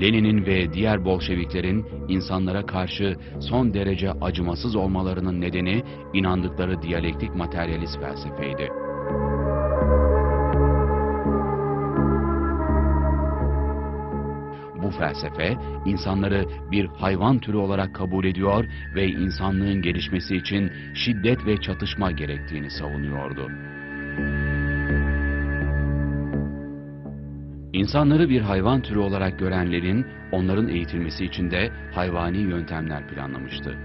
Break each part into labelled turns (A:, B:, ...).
A: Lenin'in ve diğer Bolşeviklerin insanlara karşı son derece acımasız olmalarının nedeni inandıkları diyalektik materyalist felsefeydi. Bu felsefe insanları bir hayvan türü olarak kabul ediyor ve insanlığın gelişmesi için şiddet ve çatışma gerektiğini savunuyordu. İnsanları bir hayvan türü olarak görenlerin onların eğitilmesi için de hayvani yöntemler planlamıştı.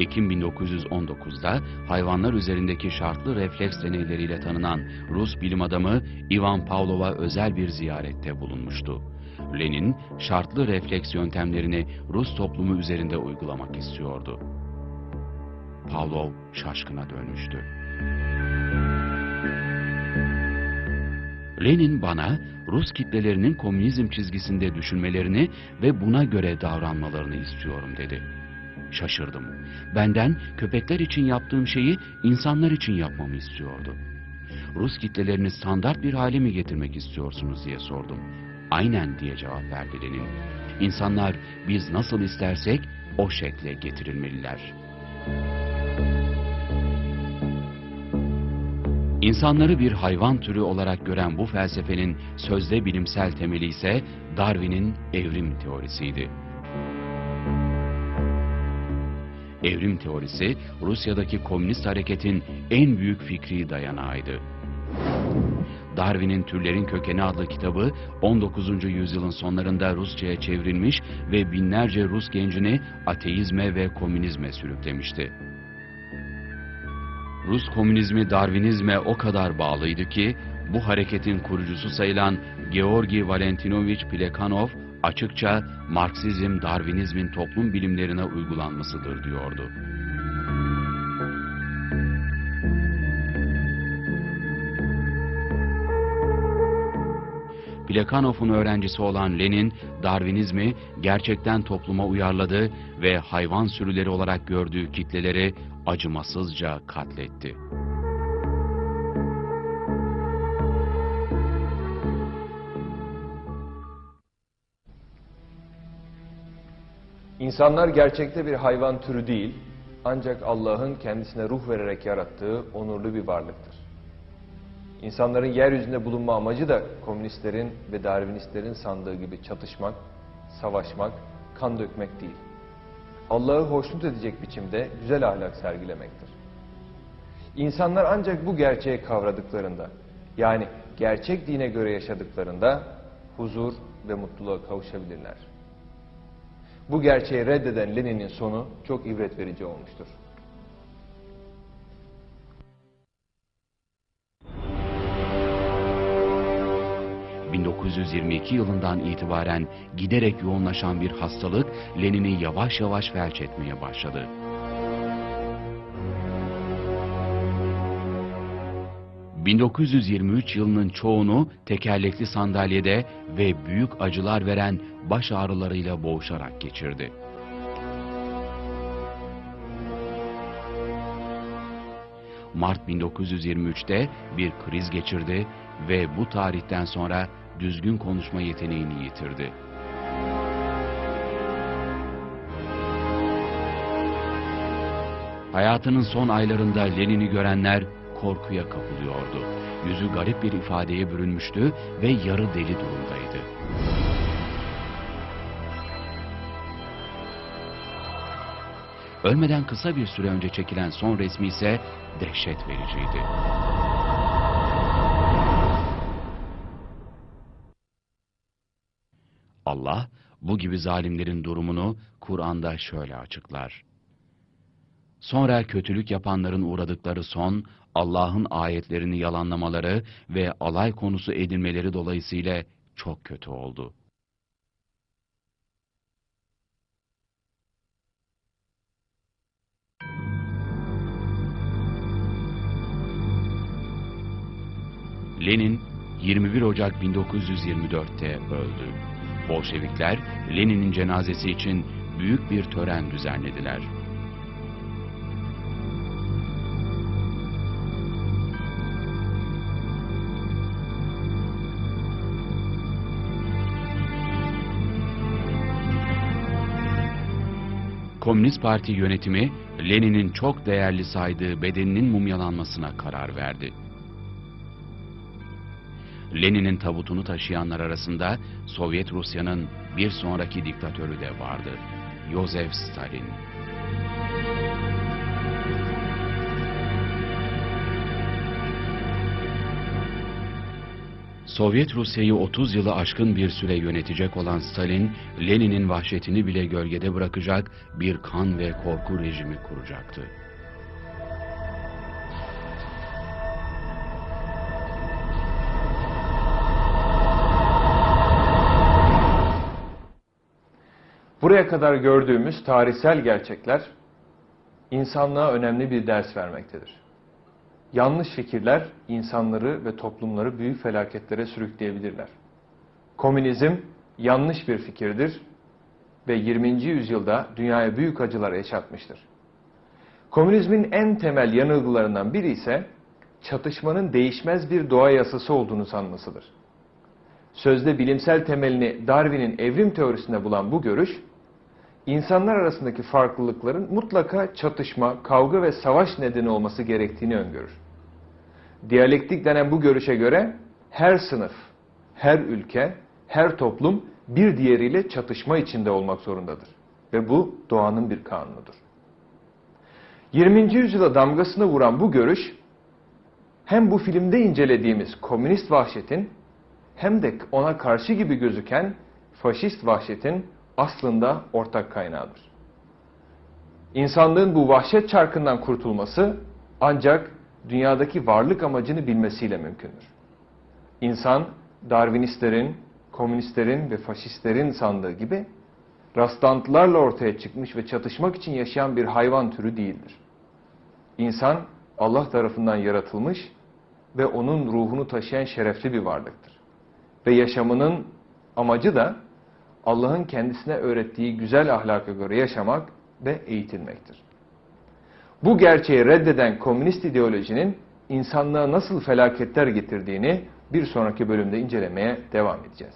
A: Ekim 1919'da hayvanlar üzerindeki şartlı refleks deneyleriyle tanınan Rus bilim adamı Ivan Pavlov'a özel bir ziyarette bulunmuştu. Lenin, şartlı refleks yöntemlerini Rus toplumu üzerinde uygulamak istiyordu. Pavlov şaşkına dönmüştü. Lenin bana Rus kitlelerinin komünizm çizgisinde düşünmelerini ve buna göre davranmalarını istiyorum dedi. Şaşırdım. Benden köpekler için yaptığım şeyi insanlar için yapmamı istiyordu. Rus kitlelerini standart bir hale mi getirmek istiyorsunuz diye sordum. Aynen diye cevap verdi Lenin. İnsanlar biz nasıl istersek o şekle getirilmeliler. İnsanları bir hayvan türü olarak gören bu felsefenin sözde bilimsel temeli ise Darwin'in evrim teorisiydi. Evrim teorisi Rusya'daki komünist hareketin en büyük fikri dayanağıydı. Darwin'in Türlerin Kökeni adlı kitabı 19. yüzyılın sonlarında Rusça'ya çevrilmiş ve binlerce Rus gencini ateizme ve komünizme sürüklemişti. Rus komünizmi Darwinizme o kadar bağlıydı ki bu hareketin kurucusu sayılan Georgi Valentinovich Plekhanov açıkça Marksizm Darwinizmin toplum bilimlerine uygulanmasıdır diyordu. Plekhanov'un öğrencisi olan Lenin, Darwinizmi gerçekten topluma uyarladı ve hayvan sürüleri olarak gördüğü kitleleri acımasızca katletti.
B: İnsanlar gerçekte bir hayvan türü değil, ancak Allah'ın kendisine ruh vererek yarattığı onurlu bir varlıktır. İnsanların yeryüzünde bulunma amacı da komünistlerin ve Darwinistlerin sandığı gibi çatışmak, savaşmak, kan dökmek değil. Allah'ı hoşnut edecek biçimde güzel ahlak sergilemektir. İnsanlar ancak bu gerçeği kavradıklarında, yani gerçek dine göre yaşadıklarında huzur ve mutluluğa kavuşabilirler. Bu gerçeği reddeden Lenin'in sonu çok ibret verici olmuştur.
A: ...1922 yılından itibaren giderek yoğunlaşan bir hastalık Lenin'i yavaş yavaş felç etmeye başladı. ...1923 yılının çoğunu tekerlekli sandalyede ve büyük acılar veren baş ağrılarıyla boğuşarak geçirdi. Mart 1923'te bir kriz geçirdi ve bu tarihten sonra düzgün konuşma yeteneğini yitirdi. Hayatının son aylarında Lenin'i görenler korkuya kapılıyordu. Yüzü garip bir ifadeye bürünmüştü ve yarı deli durumdaydı. Ölmeden kısa bir süre önce çekilen son resmi ise dehşet vericiydi. Allah bu gibi zalimlerin durumunu Kur'an'da şöyle açıklar. Sonra kötülük yapanların uğradıkları son, Allah'ın ayetlerini yalanlamaları ve alay konusu edinmeleri dolayısıyla çok kötü oldu. Lenin 21 Ocak 1924'te öldü. Bolşevikler Lenin'in cenazesi için büyük bir tören düzenlediler. Komünist Parti yönetimi Lenin'in çok değerli saydığı bedeninin mumyalanmasına karar verdi. Lenin'in tabutunu taşıyanlar arasında Sovyet Rusya'nın bir sonraki diktatörü de vardı. Yosef Stalin. Sovyet Rusya'yı 30 yılı aşkın bir süre yönetecek olan Stalin, Lenin'in vahşetini bile gölgede bırakacak bir kan ve korku rejimi kuracaktı.
B: Buraya kadar gördüğümüz tarihsel gerçekler insanlığa önemli bir ders vermektedir. Yanlış fikirler insanları ve toplumları büyük felaketlere sürükleyebilirler. Komünizm yanlış bir fikirdir ve 20. yüzyılda dünyaya büyük acılar yaşatmıştır. Komünizmin en temel yanılgılarından biri ise çatışmanın değişmez bir doğa yasası olduğunu sanmasıdır. Sözde bilimsel temelini Darwin'in evrim teorisinde bulan bu görüş, insanlar arasındaki farklılıkların mutlaka çatışma, kavga ve savaş nedeni olması gerektiğini öngörür. Diyalektik denen bu görüşe göre her sınıf, her ülke, her toplum bir diğeriyle çatışma içinde olmak zorundadır. Ve bu doğanın bir kanunudur. 20. yüzyıla damgasını vuran bu görüş, hem bu filmde incelediğimiz komünist vahşetin hem de ona karşı gibi gözüken faşist vahşetin aslında ortak kaynağıdır. İnsanlığın bu vahşet çarkından kurtulması ancak dünyadaki varlık amacını bilmesiyle mümkündür. İnsan, Darwinistlerin, komünistlerin ve faşistlerin sandığı gibi rastlantılarla ortaya çıkmış ve çatışmak için yaşayan bir hayvan türü değildir. İnsan, Allah tarafından yaratılmış ve onun ruhunu taşıyan şerefli bir varlıktır. Ve yaşamının amacı da Allah'ın kendisine öğrettiği güzel ahlaka göre yaşamak ve eğitilmektir. Bu gerçeği reddeden komünist ideolojinin insanlığa nasıl felaketler getirdiğini bir sonraki bölümde incelemeye devam edeceğiz.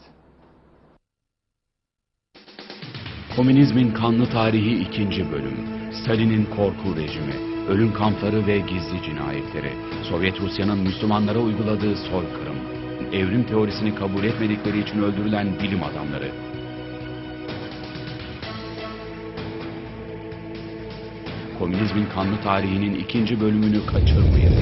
A: Komünizmin Kanlı Tarihi 2. Bölüm Stalin'in korku rejimi, ölüm kampları ve gizli cinayetleri, Sovyet Rusya'nın Müslümanlara uyguladığı soykırım, evrim teorisini kabul etmedikleri için öldürülen bilim adamları, Komünizmin Kanlı Tarihi'nin ikinci bölümünü kaçırmayın.